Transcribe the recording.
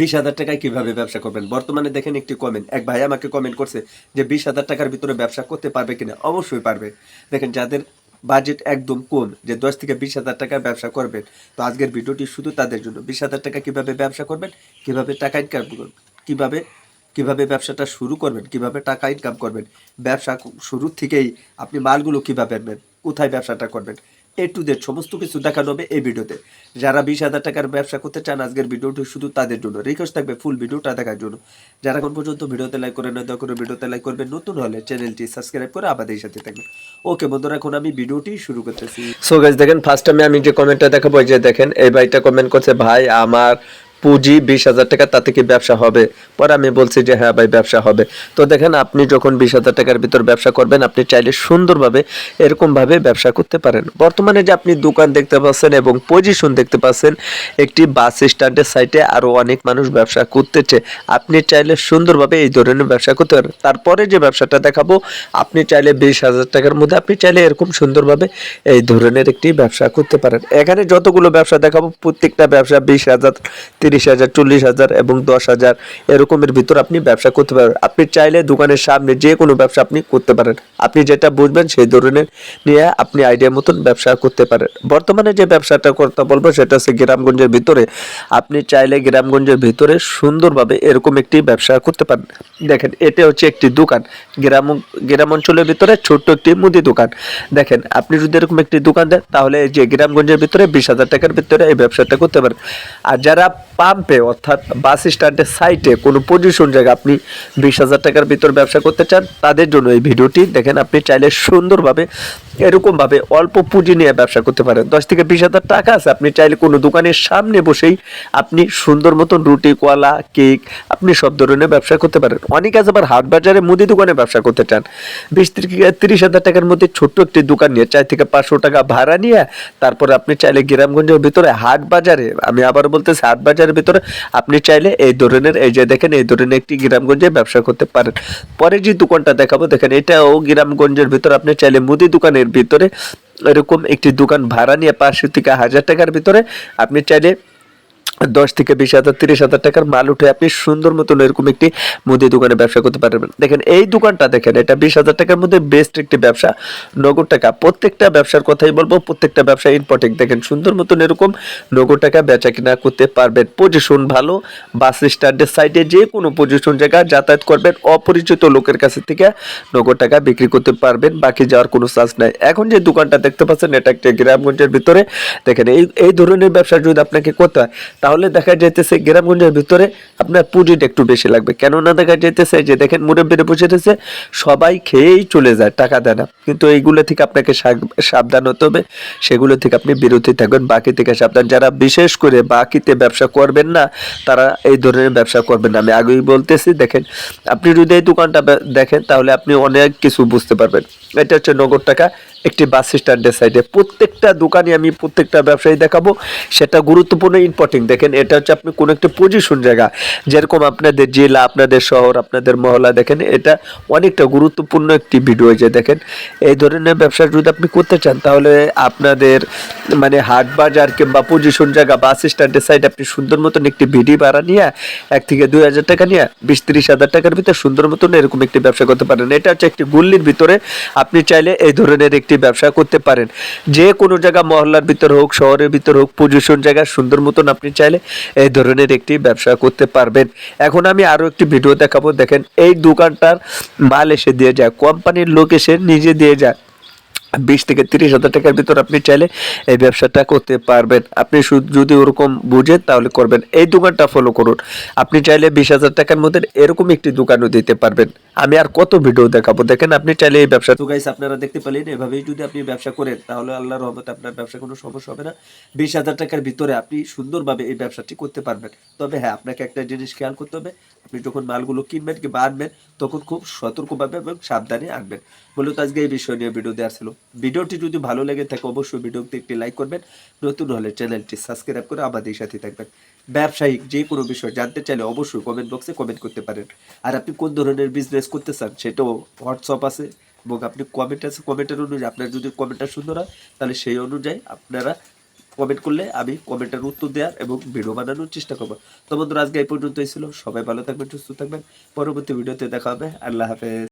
বিশ হাজার টাকায় কীভাবে ব্যবসা করবেন? বর্তমানে দেখেন একটি কমেন্ট এক ভাই আমাকে কমেন্ট করছে যে বিশ হাজার টাকার ভিতরে ব্যবসা করতে পারবে কিনা? অবশ্যই পারবে। দেখেন যাদের বাজেট একদম কম যে দশ থেকে বিশ হাজার টাকার ব্যবসা করবেন, তো আজকের ভিডিওটি শুধু তাদের জন্য। বিশ হাজার টাকা কীভাবে ব্যবসা করবেন? কীভাবে টাকা ইনকাম করবেন? কীভাবে, কীভাবে ব্যবসাটা শুরু করবেন? কীভাবে টাকা ইনকাম করবেন? ব্যবসা শুরু থেকেই আপনি মালগুলো কীভাবে আনবেন? কোথায় ব্যবসাটা করবেন? এ টু জেড সমস্ত কিছু দেখানো হবে এই ভিডিওতে। যারা বিশ হাজার টাকার ব্যবসা করতে চান, আজকের ভিডিওটি শুধু তাদের জন্য। রিকোয়েস্ট থাকবে ফুল ভিডিওটা দেখার জন্য। যারা এখন পর্যন্ত ভিডিওতে লাইক করে না দেখো ভিডিওতে লাইক করবেন। নতুন হলে চ্যানেলটি সাবস্ক্রাইব করে আমাদের সাথে থাকবেন। ওকে বন্ধুরা, এখন আমি ভিডিওটি শুরু করতেছি। সো গাছ দেখেন ফার্স্ট টাইমে আমি যে কমেন্টটা দেখাবো যে দেখেন, এই ভাইটা কমেন্ট করছে, ভাই, আমার পুঁজি বিশ হাজার টাকা, তাতে কি ব্যবসা হবে? পরে আমি বলছি যে হ্যাঁ ভাই, ব্যবসা হবে। তো দেখেন, আপনি যখন বিশ হাজার টাকার ভিতর ব্যবসা করবেন, আপনি চাইলে সুন্দরভাবে, এরকমভাবে ব্যবসা করতে পারেন। বর্তমানে যে আপনি দোকান দেখতে পাচ্ছেন এবং পজিশন দেখতে পাচ্ছেন, একটি বাস স্ট্যান্ডের সাইটে আরও অনেক মানুষ ব্যবসা করতেছে। আপনি চাইলে সুন্দরভাবে এই ধরনের ব্যবসা করতে পারেন। তারপরে যে ব্যবসাটা দেখাবো, আপনি চাইলে বিশ হাজার টাকার মধ্যে আপনি চাইলে এরকম সুন্দরভাবে এই ধরনের একটি ব্যবসা করতে পারেন। এখানে যতগুলো ব্যবসা দেখাবো, প্রত্যেকটা ব্যবসা বিশ হাজার তিরিশ হাজার, চল্লিশ হাজার এবং দশ হাজার এরকমের ভিতর আপনি ব্যবসা করতে পারেন আপনি চাইলে দোকানের সামনে যে কোনো ব্যবসা আপনি করতে পারেন। আপনি যেটা বুঝবেন সেই ধরনের নিয়ে আপনি আইডিয়া মতন ব্যবসা করতে পারেন। বর্তমানে যে ব্যবসাটা করতে বলব সেটা হচ্ছে গ্রামগঞ্জের ভিতরে। আপনি চাইলে গ্রামগঞ্জের ভিতরে সুন্দরভাবে এরকম একটি ব্যবসা করতে পারেন। দেখেন, এটা হচ্ছে একটি দোকান। গ্রাম গ্রাম অঞ্চলের ভিতরে ছোট্ট একটি মুদি দোকান। দেখেন, আপনি যদি এরকম একটি দোকান দেন, তাহলে যে গ্রামগঞ্জের ভিতরে বিশ হাজার টাকার ভিতরে এই ব্যবসাটা করতে পারেন। আর যারা পাম্পে অর্থাৎ বাস স্ট্যান্ডের সাইটে কোনো পজিশন জায়গা আপনি বিশ হাজার টাকার ভিতর ব্যবসা করতে চান, তাদের জন্য এই ভিডিওটি দেখেন, আপনি চাইলে সুন্দরভাবে, এরকমভাবে অল্প পুঁজি নিয়ে ব্যবসা করতে পারেন। দশ থেকে বিশ হাজার টাকা আছে, আপনি চাইলে কোনো দোকানের সামনে বসেই আপনি সুন্দর মতন রুটি, কলা, কেক, আপনি সব ধরনের ব্যবসা করতে পারেন। অনেকে আছে আবার হাট বাজারে মুদি দোকানে ব্যবসা করতে চান। বিশ থেকে তিরিশ হাজার টাকার মধ্যে ছোট্ট একটি দোকান নিয়ে, চার থেকে পাঁচশো টাকা ভাড়া নিয়ে, তারপরে আপনি চাইলে গ্রামগঞ্জের ভিতরে হাট বাজারে, আমি আবার বলতেছি, হাট বাজারের ভিতরে আপনি চাইলে এই ধরনের, এই যে দেখেন, এই ধরনের একটি গ্রামগঞ্জে ব্যবসা করতে পারেন। পরে যে দোকানটা দেখাবো, দেখেন, এটাও গ্রামগঞ্জের ভিতর আপনি চাইলে মুদি দোকানের ভিতরে এরকম একটি দোকান ভাড়া নিয়ে পাঁচশো থেকে হাজার টাকার ভিতরে আপনি চাইলে দশ থেকে বিশ হাজার, তিরিশ হাজার টাকার মাল উঠে আপনি সুন্দর মতন এরকম একটি মুদি দোকানে ব্যবসা করতে পারবেন। দেখেন, এই দোকানটা দেখেন, এটা বিশ হাজার টাকার মধ্যে বেস্ট একটি ব্যবসা, নগদ টাকা। প্রত্যেকটা ব্যবসার কথাই বলব, প্রত্যেকটা ব্যবসা ইম্পর্টেন্ট দেখেন, সুন্দর মতন এরকম নগদ টাকা বেচা কিনা করতে পারবেন। পজিশন ভালো বাস স্ট্যান্ডের সাইডে যে কোনো পজিশন জায়গা যাতায়াত করবেন, অপরিচিত লোকের কাছে থেকে নগদ টাকা বিক্রি করতে পারবেন, বাকি যাওয়ার কোনো চান্স নাই। এখন যে দোকানটা দেখতে পাচ্ছেন, এটা একটা গ্রামগঞ্জের ভিতরে। দেখেন, এই এই ধরনের ব্যবসা যদি আপনাকে করতে হয় তাহলে দেখা যাইতেছে গ্রামগঞ্জের ভিতরে আপনার পুঁজিটা একটু বেশি লাগবে। কেননা দেখা যাইতেছে যে দেখেন মুরব্বীরা বসে রয়েছে, সবাই খেয়েই চলে যায় টাকা দেয় না। কিন্তু এইগুলো থেকে আপনাকে সাব- সাবধান হতে হবে, সেগুলো থেকে আপনি বিরতি থাকবেন। বাকি থেকে সাবধান। যারা বিশেষ করে বাকিতে ব্যবসা করবেন না, তারা এই ধরনের ব্যবসা করবেন না। আমি আগেই বলতেছি, দেখেন, আপনি যদি এই দোকানটা দেখেন, তাহলে আপনি অনেক কিছু বুঝতে পারবেন। এটা হচ্ছে নগদ টাকা। একটি বাস স্ট্যান্ডের সাইডে প্রত্যেকটা দোকানে আমি প্রত্যেকটা ব্যবসায়ী দেখাবো। সেটা গুরুত্বপূর্ণ ইম্পর্টেন্ট দেখেন, এটা হচ্ছে আপনি কোনো একটা পজিশন জায়গা, যেরকম আপনাদের জেলা, আপনাদের শহর, আপনাদের মহলা দেখেন, এটা অনেকটা গুরুত্বপূর্ণ একটি ভিডিও যে দেখেন। এই ধরনের ব্যবসা যদি আপনি করতে চান, তাহলে আপনাদের মানে হাট বাজার কিংবা পজিশন জায়গা, বাস স্ট্যান্ডের সাইড আপনি সুন্দর মতন একটি ভিডি ভাড়া নিয়ে, এক থেকে দুই হাজার টাকা নিয়ে, বিশ তিরিশ হাজার টাকার ভিতরে সুন্দর মতন এরকম একটি ব্যবসা করতে পারেন। এটা হচ্ছে একটি গুল্লির ভিতরে, আপনি চাইলে এই ধরনের একটি ব্যবসা করতে পারেন। যে কোনো জায়গা মহল্লার ভিতর হোক, শহরের ভিতর হোক পজিশন জায়গা, সুন্দর মতন আপনি চাইলে এই ধরনের একটি ব্যবসা করতে পারবেন। এখন আমি আরও একটি ভিডিও দেখাবো। দেখেন এই দোকানটার মাল এসে দিয়ে যায়, কোম্পানির লোক এসে নিজে দিয়ে যায়। বিশ থেকে তিরিশ হাজার টাকার ভিতর আপনি চাইলে এই ব্যবসাটা করতে পারবেন। আপনি যদি ওরকম বুঝেন, তাহলে করবেন। এই দোকানটা ফলো করুন। আপনি চাইলে বিশ হাজার টাকার মধ্যে এরকম একটি দোকানও দিতে পারবেন। আমি আর কত ভিডিও দেখাবো? দেখেন, আপনি চাইলে এই ব্যবসা তো গাইস আপনারা দেখতে পেলেন, এভাবেই যদি আপনি ব্যবসা করেন, তাহলে আল্লাহর রহমতে আপনার ব্যবসা কোনো সমস্যা হবে না। বিশ হাজার টাকার ভিতরে আপনি সুন্দরভাবে এই ব্যবসাটি করতে পারবেন। তবে হ্যাঁ আপনাকে একটা জিনিস খেয়াল করতে হবে। আপনি যখন মালগুলো কিনবেন কিংবা আনবেন, তখন খুব সতর্কভাবে এবং সাবধানে আনবেন। মূলত আজকে এই বিষয় নিয়ে ভিডিও দেওয়ার ছিল। ভিডিওটি যদি ভালো লেগে থাকে, অবশ্যই ভিডিওতে একটি লাইক করবেন। নতুন হলে চ্যানেলটি সাবস্ক্রাইব করে আমাদের সাথে থাকবেন। ব্যবসায়িক যে কোনো বিষয় জানতে চাইলে অবশ্যই কমেন্ট বক্সে কমেন্ট করতে পারেন। আর আপনি কোন ধরনের বিজনেস করতে চান, সেটাও হোয়াটসঅ্যাপ আছে এবং আপনি কমেন্ট আছে। কমেন্টের অনুযায়ী আপনার যদি কমেন্টটা সুন্দর হয়, তাহলে সেই অনুযায়ী আপনারা কমেন্ট করলে আমি কমেন্টের উত্তর দেওয়ার এবং ভিডিও বানানোর চেষ্টা করব। তো বন্ধুরা, আজকে এই পর্যন্তই ছিল। সবাই ভালো থাকবেন, সুস্থ থাকবেন। পরবর্তী ভিডিওতে দেখা হবে। আল্লাহ হাফেজ।